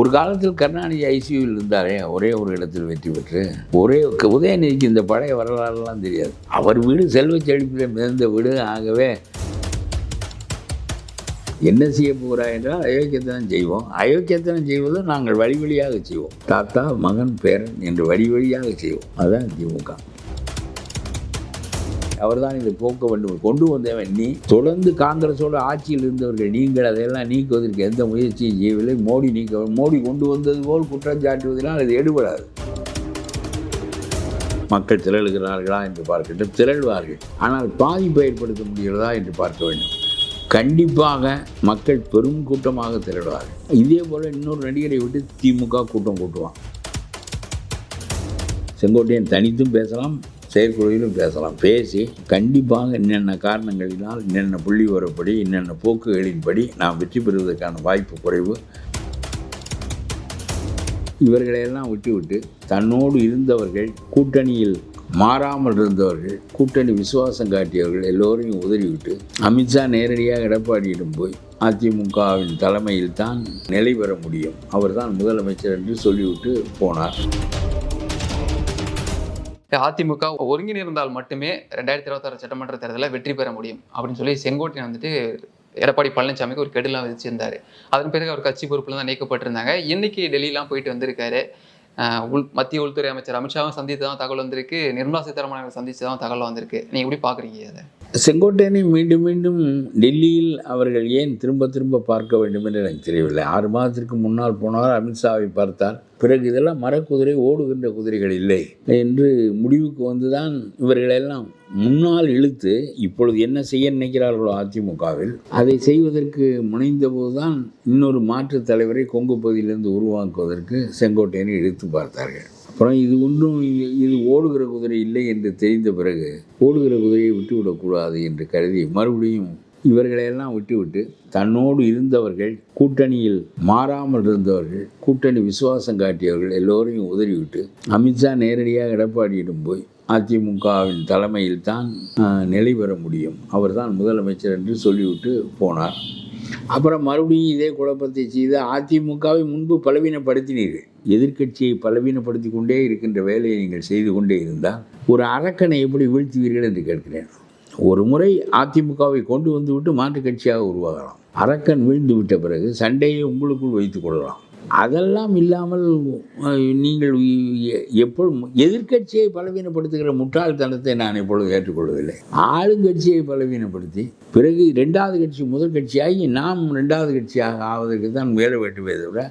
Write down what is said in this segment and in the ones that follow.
ஒரு காலத்தில் கருணாநிதி ஐசியூவில் இருந்தாரே ஒரே ஒரு இடத்தில் வெற்றி பெற்று ஒரே உதயநிதிக்கு இந்த பழைய வரலாறுலாம் தெரியாது. அவர் வீடு செல்வ செழிப்பில் மிதந்த வீடு ஆகவே என்ன செய்ய போகிறா என்றால் அயோக்கியத்தனம் செய்வோம். அயோக்கியத்தனம் செய்வது நாங்கள் வழி வழியாக செய்வோம். தாத்தா மகன் பேரன் என்று வழி வழியாக செய்வோம். அதுதான் திமுக அவர்தான் இதை போக்க வேண்டும் கொண்டு வந்தவன். நீ தொடர்ந்து காங்கிரஸோட ஆட்சியில் இருந்தவர்கள் நீங்கள் அதையெல்லாம் நீக்குவதற்கு எந்த முயற்சியும் செய்யவில்லை. மோடி நீக்க மோடி கொண்டு வந்தது போல் குற்றம் சாட்டுவதனால் அது எடுபடாது. மக்கள் திரளுகிறார்களா என்று பார்க்கட்டும் திரள்வார்கள். ஆனால் பாதிப்பை ஏற்படுத்த முடிகிறதா என்று பார்க்க வேண்டும். கண்டிப்பாக மக்கள் பெரும் கூட்டமாக திரள்வார்கள். இதே போல் இன்னொரு நடிகரை விட்டு திமுக கூட்டம் கூட்டுவான். செங்கோட்டையன் தனித்தும் பேசலாம் செயற்குழுவிலும் பேசலாம். பேசி கண்டிப்பாக என்னென்ன காரணங்களினால் என்னென்ன புள்ளி வரப்படி என்னென்ன போக்குகளின்படி நாம் வெற்றி பெறுவதற்கான வாய்ப்பு குறைவு. இவர்களையெல்லாம் விட்டுவிட்டு தன்னோடு இருந்தவர்கள் கூட்டணியில் மாறாமல் இருந்தவர்கள் கூட்டணி விசுவாசம் காட்டியவர்கள் எல்லோரையும் உதறிவிட்டு அமித்ஷா நேரடியாக எடப்பாடியிடம் போய் அதிமுகவின் தலைமையில் தான் நிலை பெற முடியும். அவர்தான் முதலமைச்சர் என்று சொல்லிவிட்டு போனார். அதிமுக ஒருங்கிணைந்தால் மட்டுமே ரெண்டாயிரத்தி இருபத்தாறு சட்டமன்ற தேர்தலில் வெற்றி பெற முடியும் அப்படின்னு சொல்லி செங்கோட்டையன் வந்துட்டு எடப்பாடி பழனிசாமிக்கு ஒரு கெடுலாம் வச்சிருந்தாரு அதன் பிறகு அவர் கட்சி பொறுப்புல தான் நீக்கப்பட்டிருந்தாங்க. இன்னைக்கு டெல்லிலாம் போயிட்டு வந்திருக்காரு. உள் மத்திய உள்துறை அமைச்சர் அமித்ஷாவும் சந்தித்து தான் தகவல் வந்திருக்கு. நிர்மலா சீதாராமன் சந்தித்து தான் தகவல் வந்திருக்கு. நீங்கள் எப்படி பார்க்குறீங்க அதை செங்கோட்டையனை மீண்டும் மீண்டும் டெல்லியில் அவர்கள் ஏன் திரும்ப திரும்ப பார்க்க வேண்டும் என்று எனக்கு தெரியவில்லை. ஆறு மாதத்திற்கு முன்னால் போனார் அமித்ஷாவை பார்த்தார். பிறகு இதெல்லாம் மரக்குதிரை ஓடுகின்ற குதிரைகள் இல்லை என்று முடிவுக்கு வந்துதான் இவர்களெல்லாம் முன்னால் இழுத்து இப்பொழுது என்ன செய்ய நினைக்கிறார்களோ அதிமுகவில் அதை செய்வதற்கு முனைந்தபோதுதான் இன்னொரு மாற்றுத் தலைவரை கொங்கு பகுதியிலிருந்து உருவாக்குவதற்கு செங்கோட்டையனை இழுத்து பார்த்தார்கள். அப்புறம் இது ஒன்றும் இது ஓடுகிற குதிரை இல்லை என்று தெரிந்த பிறகு ஓடுகிற குதிரையை விட்டுவிடக்கூடாது என்று கருதி மறுபடியும் இவர்களையெல்லாம் விட்டுவிட்டு தன்னோடு இருந்தவர்கள் கூட்டணியில் மாறாமல் இருந்தவர்கள் கூட்டணி விசுவாசம் காட்டியவர்கள் எல்லோரையும் உதறிவிட்டு அமித்ஷா நேரடியாக எடப்பாடியிடம் போய் அதிமுகவின் தலைமையில் தான் நிலை பெற முடியும். அவர்தான் முதலமைச்சர் என்று சொல்லிவிட்டு போனார். அப்புறம் மறுபடியும் இதே குழப்பத்தை செய்து அதிமுகவை முன்பு பலவீனப்படுத்தினீர்கள். எதிர்க்கட்சியை பலவீனப்படுத்தி கொண்டே இருக்கின்ற வேலையை நீங்கள் செய்து கொண்டே இருந்தால் ஒரு அரக்கனை எப்படி வீழ்த்துவீர்கள் என்று கேட்கிறேன். ஒரு முறை அதிமுகவை கொண்டு வந்துவிட்டு மாற்றுக் கட்சியாக உருவாகலாம். அரக்கன் வீழ்ந்து விட்ட பிறகு சண்டையை உங்களுக்குள் வைத்துக் கொள்ளலாம். அதெல்லாம் இல்லாமல் நீங்கள் எ- எப்பொழுதும் எதிர்க்கட்சியை பலவீனப்படுத்துகிற முட்டாள்தனத்தை நான் எப்பொழுதும் ஏற்றுக்கொள்ளவில்லை ஆளுங்கட்சியை பலவீனப்படுத்தி பிறகு ரெண்டாவது கட்சி முதல் கட்சியாகி நாம் ரெண்டாவது கட்சியாக ஆவதற்கு தான் வேலை வேண்டுமே தவிர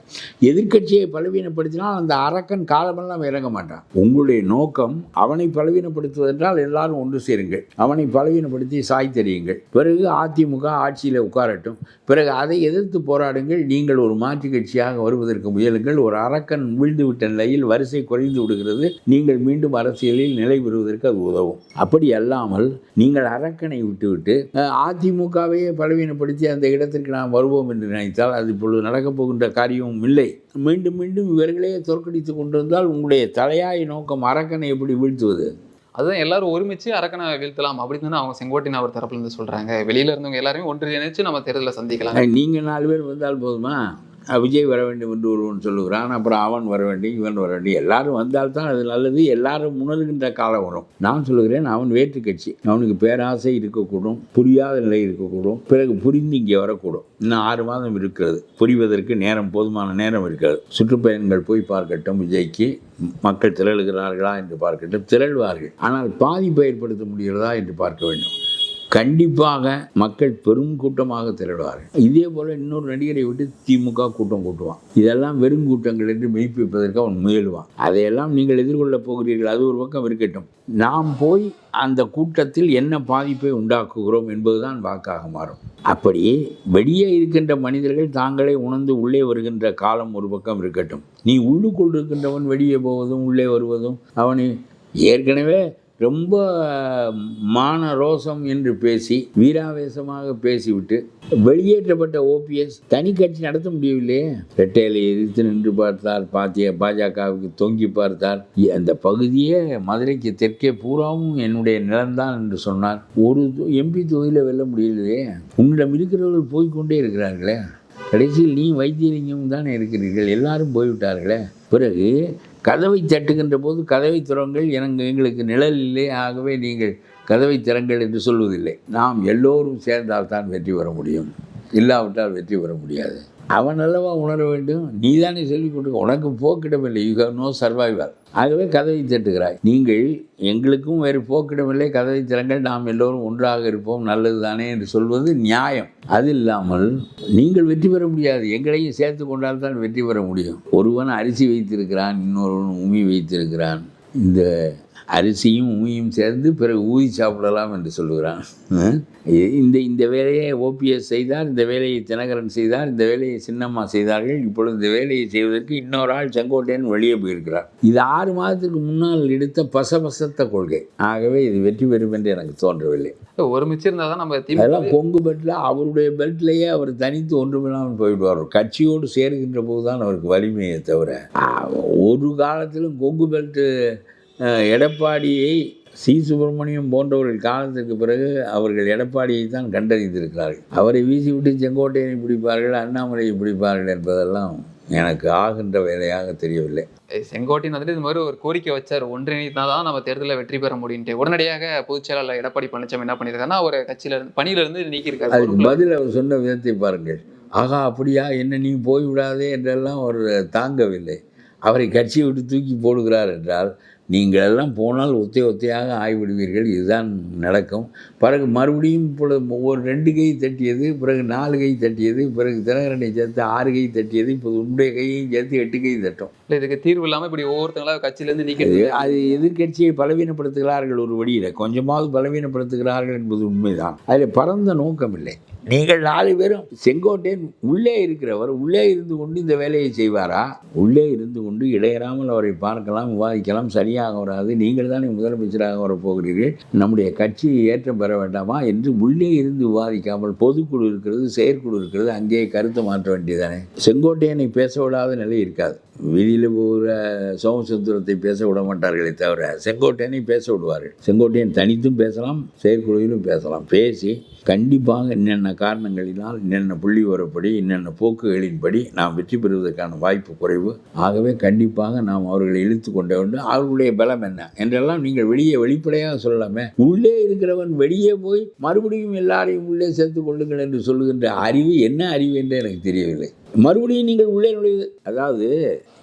எதிர்க்கட்சியை பலவீனப்படுத்தினால் அந்த அரக்கன் காலமெல்லாம் இறங்க மாட்டான். உங்களுடைய நோக்கம் அவனை பலவீனப்படுத்துவதென்றால் எல்லாரும் ஒன்று சேருங்கள். அவனை பலவீனப்படுத்தி சாய் தெரியுங்கள். பிறகு அதிமுக ஆட்சியில் உட்காரட்டும். பிறகு அதை எதிர்த்து போராடுங்கள். நீங்கள் ஒரு மாற்று கட்சியாக வருவதற்கு முயலுங்கள். ஒரு அரக்கன் வீழ்ந்து விட்ட நிலையில் வரிசை குறைந்து விடுகிறது. நீங்கள் மீண்டும் அரசியலில் நிலை பெறுவதற்கு அது உதவும். அப்படி அல்லாமல் நீங்கள் அரக்கனை விட்டுவிட்டு அதிமுகவையே பலவீனப்படுத்தி அந்த இடத்திற்கு நாம் வருவோம் என்று நினைத்தால் அது இப்பொழுது நடக்கப் போகின்ற காரியமும் இல்லை. மீண்டும் மீண்டும் இவர்களே தோற்கடித்து கொண்டு வந்தால் உங்களுடைய தலையாய நோக்கம் அரக்கனை எப்படி வீழ்த்துவது? அதுதான் எல்லாரும் ஒருமிச்சு அரக்கனை வீழ்த்தலாம் அப்படின்னு தானே அவங்க செங்கோட்டையன் அவர் தரப்புல இருந்து சொல்றாங்க. வெளியில இருந்தவங்க எல்லாருமே ஒன்றிணைச்சு நம்ம தேர்தலை சந்திக்கலாம். நீங்கள் நாலு பேர் வந்தால் போதுமா? விஜய் வர வேண்டும் என்று ஒருவன் சொல்லுகிறான் அப்புறம் அவன் வர வேண்டும் இவன் வர வேண்டும். எல்லாரும் வந்தால்தான் அது நல்லது. எல்லாரும் உணர்கின்ற காலம் வரும். நான் சொல்லுகிறேன் அவன் வேற்று கட்சி. அவனுக்கு பேராசை இருக்கக்கூடும் புரியாத நிலை இருக்கக்கூடும். பிறகு புரிந்து இங்கே வரக்கூடும். இன்னும் ஆறு மாதம் இருக்கிறது. புரிவதற்கு நேரம் போதுமான நேரம் இருக்கிறது. சுற்றுப்பயணங்கள் போய் பார்க்கட்டும் விஜய்க்கு. மக்கள் திரளுகிறார்களா என்று பார்க்கட்டும் திரள்வார்கள். ஆனால் பாதிப்பை ஏற்படுத்த முடிகிறதா என்று பார்க்க வேண்டும். கண்டிப்பாக மக்கள் பெரும் கூட்டமாக திரடுவார்கள் இதே போல் இன்னொரு நடிகரை விட்டு திமுக கூட்டம் கூட்டுவான். இதெல்லாம் வெறும் கூட்டங்கள் என்று மெய்ப்பிப்பதற்கு அவன் முயலுவான். அதையெல்லாம் நீங்கள் எதிர்கொள்ளப் போகிறீர்கள். அது ஒரு பக்கம் இருக்கட்டும். நாம் போய் அந்த கூட்டத்தில் என்ன பாதிப்பை உண்டாக்குகிறோம் என்பதுதான் வாக்காக மாறும். அப்படி வெளியே இருக்கின்ற மனிதர்கள் தாங்களே உணர்ந்து உள்ளே வருகின்ற காலம் ஒரு பக்கம் இருக்கட்டும். நீ உள்ளுக்குள் இருக்கின்றவன் வெளியே போவதும் உள்ளே வருவதும் அவனை ஏற்கனவே ரொம்ப மான ரோசம் என்று பேசி வீராவேசமாக பேசிவிட்டு வெளியேற்றப்பட்ட ஓபிஎஸ் தனி கட்சி நடத்த முடியவில்லையே. ரெட்டையில எதிர்த்து நின்று பார்த்தார் பாத்திய பாஜகவுக்கு தொங்கி பார்த்தார். அந்த பகுதியே மதுரைக்கு தெற்கே பூராவும் என்னுடைய நிலம்தான் என்று சொன்னார். ஒரு எம்பி தொகுதியில் வெல்ல முடியலையே உன்னிடம் இருக்கிறவர்கள் போய்க்கொண்டே இருக்கிறார்களே. கடைசியில் நீ வைத்தியலிங்கம் தானே இருக்கிறீர்கள் எல்லாரும் போய்விட்டார்களே. பிறகு கதவை தட்டுகின்ற போது கதவை திறங்கள் எனக்கு எங்களுக்கு நிழல் இல்லை ஆகவே நீங்கள் கதவை திறங்கள் என்று சொல்வதில்லை. நாம் எல்லோரும் சேர்ந்தால் தான் வெற்றி பெற முடியும். இல்லாவிட்டால் வெற்றி பெற முடியாது. அவன் அல்லவா உணர வேண்டும். நீ தானே சொல்லிக் கொடுக்க உனக்கு போக்கிடமில்லை யூ ஹவ் நோ சர்வைவல் ஆகவே கதவை தட்டுகிறாய். நீங்கள் எங்களுக்கும் வேறு போக்கிடமில்லை கதவை திறங்கள் நாம் எல்லோரும் ஒன்றாக இருப்போம். நல்லது தானே என்று சொல்வது நியாயம். அது இல்லாமல் நீங்கள் வெற்றி பெற முடியாது. எங்களையும் சேர்த்து கொண்டால் தான் வெற்றி பெற முடியும். ஒருவன் அரிசி வைத்திருக்கிறான் இன்னொருவன் உமி வைத்திருக்கிறான். இந்த அரிசியும் உமியும் சேர்ந்து பிறகு ஊதி சாப்பிடலாம் என்று சொல்லுகிறான். இந்த இந்த வேலையை ஓபிஎஸ் செய்தார் இந்த வேலையை தினகரன் செய்தார் இந்த வேலையை சின்னம்மா செய்தார்கள். இப்பொழுது இந்த வேலையை செய்வதற்கு இன்னொரு ஆள் செங்கோட்டையன் வெளியே போயிருக்கிறார். இது ஆறு மாதத்துக்கு முன்னால் எடுத்த பசபசத்த கொள்கை. ஆகவே இது வெற்றி பெறும் என்று எனக்கு தோன்றவில்லை. ஒரு மிச்சம் இருந்தால் தான் நம்ம அதெல்லாம் கொங்கு பெல்ட்டில் அவருடைய பெல்ட்லேயே அவர் தனித்து ஒன்றுமில்லாமல் போயிடுவார். கட்சியோடு சேருகின்ற போது தான் அவருக்கு வலிமையை தவிர ஒரு காலத்திலும் கொங்கு பெல்ட்டு எடப்பாடியை சி. சுப்பிரமணியம் போன்றவர்கள் காலத்திற்கு பிறகு அவர்கள் எடப்பாடியை தான் கண்டறிந்திருக்கிறார்கள். அவரை வீசிவிட்டு செங்கோட்டையனை பிடிப்பார்கள் அண்ணாமலையை பிடிப்பார்கள் என்பதெல்லாம் எனக்கு ஆகின்ற வேலையாக தெரியவில்லை. செங்கோட்டையன் வந்துட்டு இது மாதிரி ஒரு கோரிக்கை வச்சார். ஒன்றிணைத்தா தான் நம்ம தேர்தலில் வெற்றி பெற முடியும்ட்டு உடனடியாக பொதுச் செயலாளர் எடப்பாடி பழனிசாமி என்ன பண்ணியிருக்காருன்னா அவர் கட்சியில இருந்து பணியில இருந்து நீக்கியிருக்காரு. அதுக்கு பதில் அவர் சொன்ன விதத்தை பாருங்கள். ஆகா அப்படியா? என்ன நீ போய்விடாதே என்றெல்லாம் அவர் தாங்கவில்லை. அவரை கட்சியை விட்டு தூக்கி போடுகிறார் என்றால் நீங்கள் எல்லாம் போனால் ஒத்தை ஒத்தையாக ஆகிவிடுவீர்கள். இதுதான் நடக்கும். பிறகு மறுபடியும் இப்பொழுது ஒரு ரெண்டு கை தட்டியது பிறகு நாலு கை தட்டியது பிறகு தினகரனை சேர்த்து ஆறு கை தட்டியது இப்போது உன்னுடைய கையையும் சேர்த்து எட்டு கை தட்டும். இல்ல இதுக்கு தீர்வு இல்லாம இப்படி ஒவ்வொருத்தங்களா கட்சியில இருந்து நீக்கிறது அது எதிர்க்கட்சியை பலவீனப்படுத்துகிறார்கள் ஒரு வழியில். கொஞ்சமாவது பலவீனப்படுத்துகிறார்கள் என்பது உண்மைதான். அதில் பரந்த நோக்கம் இல்லை நீங்கள் நாலு பேரும் செங்கோட்டையன் உள்ளே இருக்கிறவர் உள்ளே இருந்து கொண்டு இந்த வேலையை செய்வாரா? உள்ளே இருந்து கொண்டு இடையறாமல் அவரை பார்க்கலாம் விவாதிக்கலாம் சரியாக வராது. நீங்கள் தானே முதலமைச்சராக வரப்போகிறீர்கள். நம்முடைய கட்சி ஏற்றம் பெற வேண்டாமா என்று உள்ளே இருந்து விவாதிக்காமல் பொதுக்குழு இருக்கிறது செயற்குழு இருக்கிறது அங்கேயே கருத்து மாற்ற வேண்டியதானே? செங்கோட்டையனை பேச விடாத நிலை இருக்காது. வெளியில் போகிற சோமசுந்தரத்தை பேச விட மாட்டார்களே தவிர செங்கோட்டையனை பேச விடுவார்கள். செங்கோட்டையன் தனித்தும் பேசலாம் செயற்குழுவிலும் பேசலாம். பேசி கண்டிப்பாக என்னென்ன காரணங்களினால் என்னென்ன புள்ளி வரப்படி என்னென்ன போக்குகளின்படி நாம் வெற்றி பெறுவதற்கான வாய்ப்பு குறைவு. ஆகவே கண்டிப்பாக நாம் அவர்களை இழுத்து கொண்டே உண்டு. அவர்களுடைய பலம் என்ன? என்றெல்லாம் நீங்கள் வெளியே வெளிப்படையாக சொல்லலாமே. உள்ளே இருக்கிறவன் வெளியே போய் மறுபடியும் எல்லாரையும் உள்ளே சேர்த்து கொள்ளுங்கள் என்று சொல்லுகின்ற அறிவு என்ன அறிவு என்று எனக்கு தெரியவில்லை. மறுபடியும் நீங்கள் உள்ளே நுழைவு அதாவது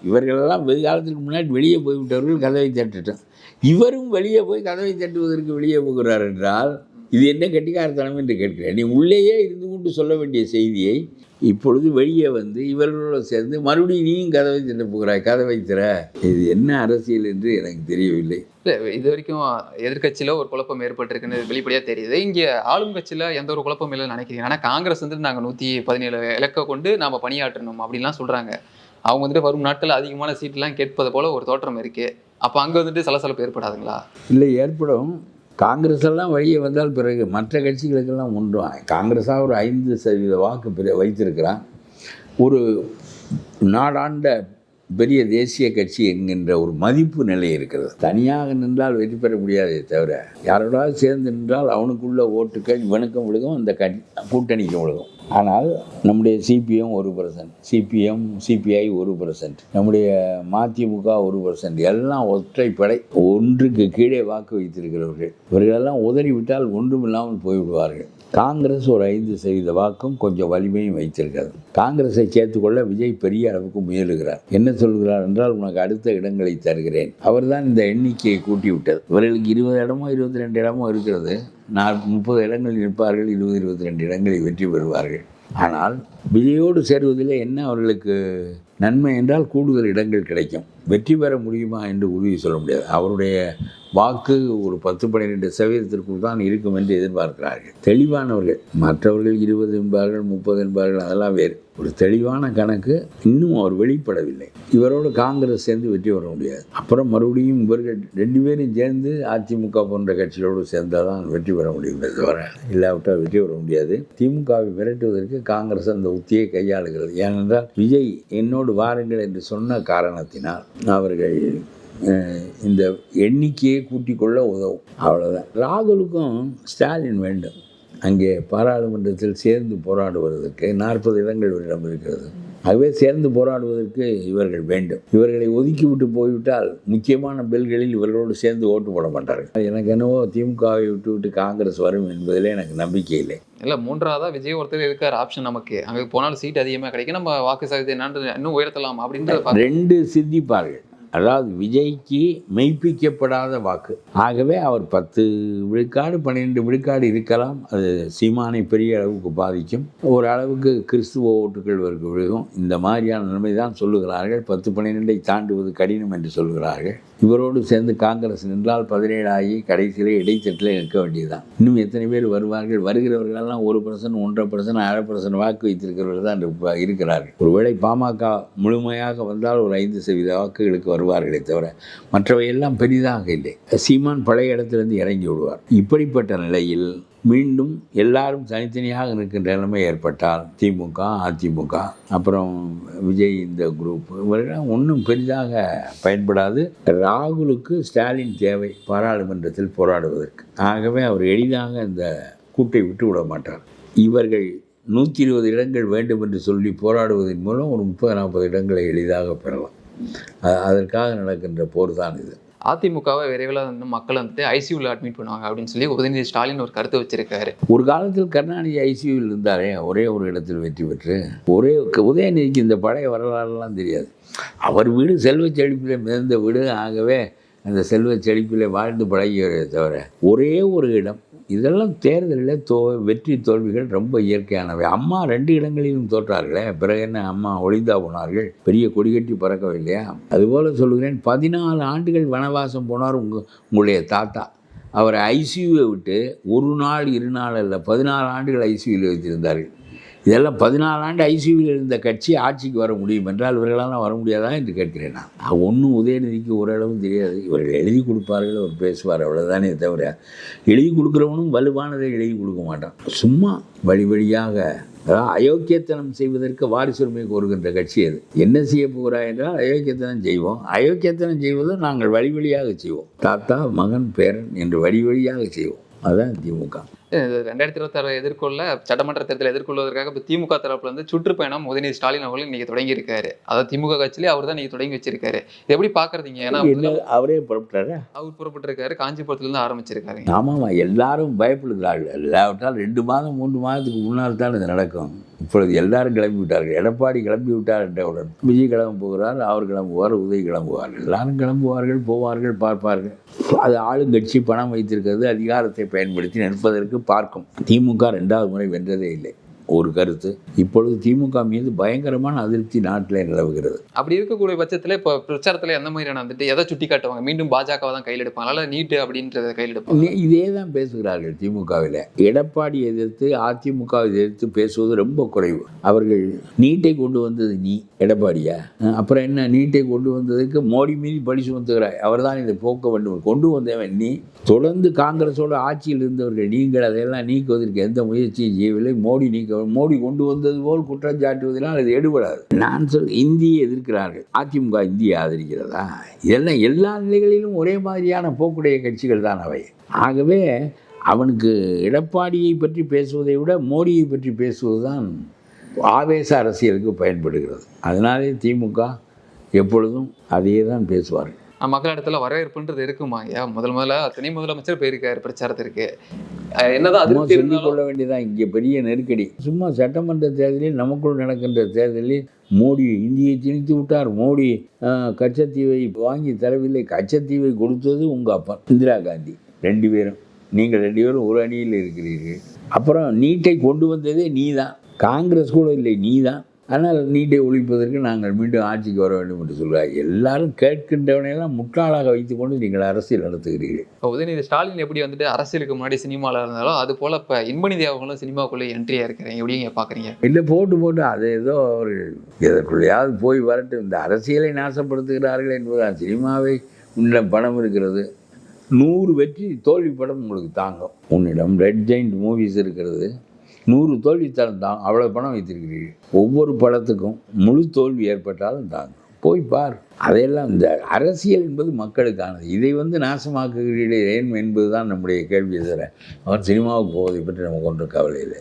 இவர்களெல்லாம் வெகு காலத்துக்கு முன்னாடி வெளியே போய்விட்டவர்கள் கதவை தட்டுட்டோம் இவரும் வெளியே போய் கதவை தட்டுவதற்கு வெளியே போகிறார் என்றால் இது என்ன கெட்டிக்காரத்தனம் என்று கேட்கிறேன். நீ உள்ளேயே இருந்து கொண்டு சொல்ல வேண்டிய செய்தியை இப்பொழுது வெளியே வந்து இவர்களோடு சேர்ந்து மறுபடியும் நீயும் கதவை திற போகிறாய். கதவை திற. இது என்ன அரசியல் என்று எனக்கு தெரியவில்லை. இல்ல இது வரைக்கும் எதிர்க்கட்சியில ஒரு குழப்பம் ஏற்பட்டிருக்குன்னு வெளிப்படையா தெரியுது. இங்க ஆளும் கட்சியில எந்த ஒரு குழப்பம் இல்லைன்னு நினைக்கிறீங்க. ஆனா காங்கிரஸ் வந்து நாங்க நூத்தி பதினேழு இலக்க கொண்டு நாம பணியாற்றணும் அப்படின்லாம் சொல்றாங்க. அவங்க வந்துட்டு வரும் நாட்கள் அதிகமான சீட்லாம் கேட்பது போல ஒரு தோற்றம் இருக்கு. அப்ப அங்க வந்துட்டு சலசலப்பு ஏற்படாதுங்களா? இல்லை ஏற்படும். காங்கிரஸ் எல்லாம் வழியே வந்தால் பிறகு மற்ற கட்சிகளுக்கெல்லாம் ஒன்றும் காங்கிரஸாக ஒரு ஐந்து சதவீத வாக்கு பெரிய வைத்திருக்கிறான். ஒரு நாடாண்ட பெரிய தேசிய கட்சி என்கின்ற ஒரு மதிப்பு நிலை இருக்கிறது. தனியாக நின்றால் வெற்றி பெற முடியாதே தவிர யாரோட சேர்ந்து நின்றால் அவனுக்குள்ள ஓட்டுக்கள் இவனுக்கும் விழுகும் அந்த கட்சி கூட்டணிக்கும் விழுகும். ஆனால் நம்முடைய சிபிஎம் ஒரு பர்சன்ட் சிபிஎம் சிபிஐ ஒரு பர்சன்ட் நம்முடைய மதிமுக ஒரு பர்சன்ட் எல்லாம் ஒற்றைப்படை ஒன்றுக்கு கீழே வாக்கு வைத்திருக்கிறவர்கள். இவர்களெல்லாம் உதறிவிட்டால் ஒன்றுமில்லாமல் போய்விடுவார்கள். காங்கிரஸ் ஒரு ஐந்து சதவீத வாக்கும் கொஞ்சம் வலிமையும் வைத்திருக்கிறது. காங்கிரஸை சேர்த்துக்கொள்ள விஜய் பெரிய அளவுக்கு முயலுகிறார். என்ன சொல்கிறார் என்றால் உனக்கு அடுத்த இடங்களை தருகிறேன். அவர்தான் இந்த எண்ணிக்கையை கூட்டி விட்டது இவர்களுக்கு இருபது இடமோ இருபத்தி ரெண்டு இடமோ இருக்கிறது. நான் முப்பது இடங்களில் நிற்பார்கள் இருபது இருபத்தி ரெண்டு இடங்களை வெற்றி பெறுவார்கள். ஆனால் விஜயோடு சேருவதில் என்ன அவர்களுக்கு நன்மை என்றால் கூடுதல் இடங்கள் கிடைக்கும். வெற்றி பெற முடியுமா என்று உறுதி சொல்ல முடியாது. அவருடைய வாக்கு ஒரு பத்து பன்னிரெண்டு சதவீதத்திற்குள் தான் இருக்கும் என்று எதிர்பார்க்கிறார்கள். தெளிவானவர்கள் மற்றவர்கள் இருபது என்பார்கள் முப்பது என்பார்கள் அதெல்லாம் வேறு. ஒரு தெளிவான கணக்கு இன்னும் அவர் வெளிப்படவில்லை. இவரோடு காங்கிரஸ் சேர்ந்து வெற்றி பெற முடியாது. அப்புறம் மறுபடியும் இவர்கள் ரெண்டு பேரும் சேர்ந்து அதிமுக போன்ற கட்சிகளோடு சேர்ந்தால் தான் வெற்றி பெற முடியும் தவிர இல்லாவிட்டால் வெற்றி பெற முடியாது. திமுகவை விரட்டுவதற்கு காங்கிரஸ் அந்த உத்தியை கையாளுகிறது. ஏனென்றால் விஜய் என்னோடு வாருங்கள் என்று சொன்ன காரணத்தினால் அவர்கள் இந்த எண்ணிக்கையை கூட்டிக் கொள்ள உதவும். அவ்வளோதான் ராகுலுக்கும் ஸ்டாலின் வேண்டும். அங்கே பாராளுமன்றத்தில் சேர்ந்து போராடுவதற்கு நாற்பது இடங்கள் இடம் இருக்கிறது. ஆகவே சேர்ந்து போராடுவதற்கு இவர்கள் வேண்டும். இவர்களை ஒதுக்கிவிட்டு போய்விட்டால் முக்கியமான பில்களில் இவர்களோடு சேர்ந்து ஓட்டு போட மாட்டார்கள். எனக்கு என்னவோ திமுகவை விட்டு விட்டு காங்கிரஸ் வரும் என்பதிலே எனக்கு நம்பிக்கை இல்லை. இல்ல மூன்றாவதா விஜய் ஒருத்தர் இருக்கார் ஆப்ஷன் நமக்கு. அங்க போனாலும் சீட் அதிகமா கிடைக்கும். நம்ம வாக்கு சதவீதம் என்னன்னு இன்னும் உயர்த்தலாம் அப்படின்றத பார்க்க- ரெண்டு சிந்திப்பார்கள். அதாவது விஜய்க்கு மெய்ப்பிக்கப்படாத வாக்கு. ஆகவே அவர் பத்து விழுக்காடு பன்னிரெண்டு விழுக்காடு இருக்கலாம். அது சீமானை பெரிய அளவுக்கு பாதிக்கும். ஒரு அளவுக்கு கிறிஸ்துவ ஓட்டுகள் வருக்கு விழுகும். இந்த மாதிரியான நிலைமை தான் சொல்லுகிறார்கள். பத்து பன்னிரெண்டை தாண்டுவது கடினம் என்று சொல்கிறார்கள் இவரோடு சேர்ந்து காங்கிரஸ் நின்றால் பதினேழு ஆகி கடைசியிலே இடைத்தட்டில் நிற்க வேண்டியதுதான். இன்னும் எத்தனை பேர் வருவார்கள்? வருகிறவர்களெல்லாம் ஒரு பர்சன்ட் ஒன்றரை பர்சன்ட் அரை பர்சன்ட் வாக்கு வைத்திருக்கிறவர்கள் தான் இருக்கிறார்கள். ஒருவேளை பாமக முழுமையாக வந்தால் ஒரு ஐந்து சதவீத வாக்குகளுக்கு வருவார்களே தவிர மற்றவையெல்லாம் பெரிதாக இல்லை. சீமான் பழைய இடத்திலிருந்து இறங்கி விடுவார் இப்படிப்பட்ட நிலையில் மீண்டும் எல்லாரும் தனித்தனியாக இருக்கின்ற நிலைமை ஏற்பட்டால் திமுக அதிமுக அப்புறம் விஜய் இந்த குரூப் இவரெல்லாம் ஒன்றும் பெரிதாக பயன்படாது. ராகுலுக்கு ஸ்டாலின் தேவை பாராளுமன்றத்தில் போராடுவதற்கு. ஆகவே அவர் எளிதாக இந்த கூட்டை விட்டு விட மாட்டார். இவர்கள் நூற்றி இருபது இடங்கள் வேண்டும் என்று சொல்லி போராடுவதன் மூலம் ஒரு முப்பது நாற்பது இடங்களை எளிதாக பெறலாம். அதற்காக நடக்கின்ற போர் தான் இது. அதிமுகவை விரைவில் வந்து மக்கள் வந்துட்டு ஐசியூவில் அட்மிட் பண்ணுவாங்க அப்படின்னு சொல்லி உதயநிதி ஸ்டாலின் ஒரு கருத்து வச்சிருக்காரு. ஒரு காலத்தில் கருணாநிதி ஐசியூவில் இருந்தாரே ஒரே ஒரு இடத்தில் வெற்றி பெற்று ஒரே உதயநிதிக்கு இந்த பழைய வரலாறுலாம் தெரியாது. அவர் வீடு செல்வ செழிப்பில் மிதந்த வீடு ஆகவே அந்த செல்வ செழிப்பில் வாழ்ந்து பழகியவரே தவிர ஒரே ஒரு இடம் இதெல்லாம் தேர்தலில் தோ வெற்றி தோல்விகள் ரொம்ப இயற்கையானவை. அம்மா ரெண்டு இடங்களிலும் தோற்றார்களே பிறகு என்ன அம்மா ஒளிந்தா போனார்கள்? பெரிய கொடிகட்டி பறக்கவில்லையா? அதுபோல் சொல்லுகிறேன் பதினாலு ஆண்டுகள் வனவாசம் போனார் உங்கள் உங்களுடைய தாத்தா. அவரை ஐசியூவை விட்டு ஒரு நாள் இரு நாள் அல்ல பதினாலு ஆண்டுகள் ஐசியூவில் வைத்திருந்தார்கள். இதெல்லாம் பதினாலு ஆண்டு ஐசியூவில் இருந்த கட்சி ஆட்சிக்கு வர முடியும். என்றால் இவர்களால் வர முடியாதா என்று கேட்கிறேன் நான். ஒன்றும் உதயநிதிக்கு ஓரளவு தெரியாது. இவர்கள் எழுதி கொடுப்பார்கள் அவர் பேசுவார் அவ்வளோதானே தவிர எழுதி கொடுக்குறவனும் வலுவானதை எழுதி கொடுக்க மாட்டான். சும்மா வழி வழியாக அதாவது அயோக்கியத்தனம் செய்வதற்கு வாரிசுரிமை கோருகின்ற கட்சி அது. என்ன செய்ய போகிறா என்றால் அயோக்கியத்தனம் செய்வோம். அயோக்கியத்தனம் செய்வதும் நாங்கள் வழி வழியாக செய்வோம். தாத்தா மகன் பேரன் என்று வழி வழியாக செய்வோம். அதுதான் திமுக ரெண்டாயிரத்தி இருபத்தாறு எதிர்கொள்ள சட்டமன்ற தேர்தலை எதிர்கொள்வதற்காக இப்போ திமுக தரப்புல இருந்து சுற்றுப்பயணம் உதயநிதி ஸ்டாலின் அவர்கள் இன்னைக்கு தொடங்கி இருக்காரு. அதாவது திமுக கட்சியிலே அவர் தான் இன்னைக்கு தொடங்கி வச்சிருக்காரு. இது எப்படி பாக்குறீங்க? ஏன்னா அவரே புறப்பட்டாரா? அவர் புறப்பட்டிருக்காரு காஞ்சிபுரத்துல இருந்து ஆரம்பிச்சிருக்காரு. ஆமாம்மா எல்லாரும் பயப்படுகிறார்கள். இல்லாவிட்டால் ரெண்டு மாதம் மூன்று மாதத்துக்கு முன்னால் தான் இது நடக்கும். இப்பொழுது எல்லாரும் கிளம்பி விட்டார்கள் எடப்பாடி கிளம்பி விட்டார் என்றவுடன் விஜய் கிளம்ப போகிறார் அவர் கிளம்புவார் உதய் கிளம்புவார். எல்லாரும் கிளம்புவார்கள் போவார்கள் பார்ப்பார்கள். அது ஆளுங்கட்சி பணம் வைத்திருக்கிறது அதிகாரத்தை பயன்படுத்தி நிற்பதற்கு பார்க்கும். திமுக ரெண்டாவது முறை வென்றதே இல்லை. ஒரு கருத்து. இப்பொழுது திமுக மீது பயங்கரமான அதிருப்தி நாட்டிலே நிலவுகிறது. அப்படி இருக்கக்கூடிய பட்சத்துல இப்போ பிரச்சாரத்துல எந்த மாதிரியான வந்துட்டு எதை சுட்டி காட்டுவாங்க? மீண்டும் பாஜகவை தான் கையில் எடுப்பாங்க அல்ல நீட்டு அப்படின்றத கையில் எடுப்பாங்க இதே தான் பேசுகிறார்கள் திமுகவில். எடப்பாடி எதிர்த்து அதிமுக எதிர்த்து பேசுவது ரொம்ப குறைவு. அவர்கள் நீட்டை கொண்டு வந்தது நீ எடப்பாடியா? அப்புறம் என்ன? நீட்டை கொண்டு வந்ததுக்கு மோடி மீது பழி சுமத்துகிறாய். அவர்தான் இதை போக்க வேண்டும். கொண்டு வந்தவன் நீ. தொடர்ந்து காங்கிரஸோட ஆட்சியில் இருந்தவர்கள் நீங்கள் அதையெல்லாம் நீக்குவதற்கு எந்த முயற்சியும் செய்யவில்லை. மோடி நீக்க மோடி கொண்டு வந்தது போல் குற்றம் சாட்டுவதனால் அது எடுபடாது. நான் சொல் இந்தியை எதிர்க்கிறார்கள். அதிமுக இந்தியை ஆதரிக்கிறதா? இதெல்லாம் எல்லா நிலைகளிலும் ஒரே மாதிரியான போக்குடைய கட்சிகள் தான் அவை. ஆகவே அவனுக்கு எடப்பாடியை பற்றி பேசுவதை விட மோடியை பற்றி பேசுவதுதான் ஆவேச அரசியலுக்கு பயன்படுகிறது. அதனாலே திமுக எப்பொழுதும் அதையே தான் பேசுவார்கள். மக்களிடத்துல வரவேற்புன்றது இருக்குமா ஐயா? முதல் முதல்ல துணை முதலமைச்சர் போயிருக்காரு பிரச்சாரத்துக்கு அஹ் என்னதான் அதிருப்தி சொல்லிக் கொள்ள வேண்டியதான் இங்கே பெரிய நெருக்கடி. சும்மா சட்டமன்ற தேர்தலில் நமக்குள் நடக்கின்ற தேர்தலில் மோடி இந்தியை திணித்து விட்டார். மோடி கச்சத்தீவை வாங்கி தரவில்லை. கச்சத்தீவை கொடுத்தது உங்கள் அப்பா இந்திரா காந்தி. ரெண்டு பேரும். நீங்கள் ரெண்டு பேரும் ஒரு அணியில் இருக்கிறீர்கள். அப்புறம் நீட்டை கொண்டு வந்ததே நீ தான் காங்கிரஸ் கூட இல்லை நீ தான் ஆனால் நீட்டை ஒழிப்பதற்கு நாங்கள் மீண்டும் ஆட்சிக்கு வர வேண்டும் என்று சொல்கிறார். எல்லாரும் கேட்கின்றவனையெல்லாம் முட்டாளாக வைத்துக்கொண்டு நீங்கள் அரசியல் நடத்துகிறீர்கள். உதயநிதி ஸ்டாலின் எப்படி வந்துட்டு அரசியலுக்கு முன்னாடி சினிமால இருந்தாலும் அது போல இப்ப இன்பநிதி அவங்களும் சினிமாக்குள்ள என்ட்ரியா இருக்கிறேன் எப்படிங்க பாக்குறீங்க இல்லை போட்டு போட்டு அது ஏதோ ஒரு எதற்குள்ளேயாவது போய் வரட்டும் இந்த அரசியலை நாசப்படுத்துகிறார்கள் என்பதுதான். சினிமாவை உன்னிடம் பணம் இருக்கிறது. நூறு வெற்றி தோல்வி படம் உங்களுக்கு தாங்கும். உன்னிடம் ரெட் ஜெயிண்ட் மூவிஸ் இருக்கிறது. நூறு தோல்வி தான் அவ்வளோ பணம் வைத்திருக்கிறீர்கள். ஒவ்வொரு படத்துக்கும் முழு தோல்வி ஏற்பட்டாலும் தாங்க போய் பார். அதையெல்லாம் இந்த அரசியல் என்பது மக்களுக்கானது. இதை வந்து நாசமாக்குகிறீர்கள் ஏன் என்பது தான் நம்முடைய கேள்வி தவிர அவன் சினிமாவுக்கு போவதை பற்றி நமக்கு ஒன்றும் கவலை இல்லை.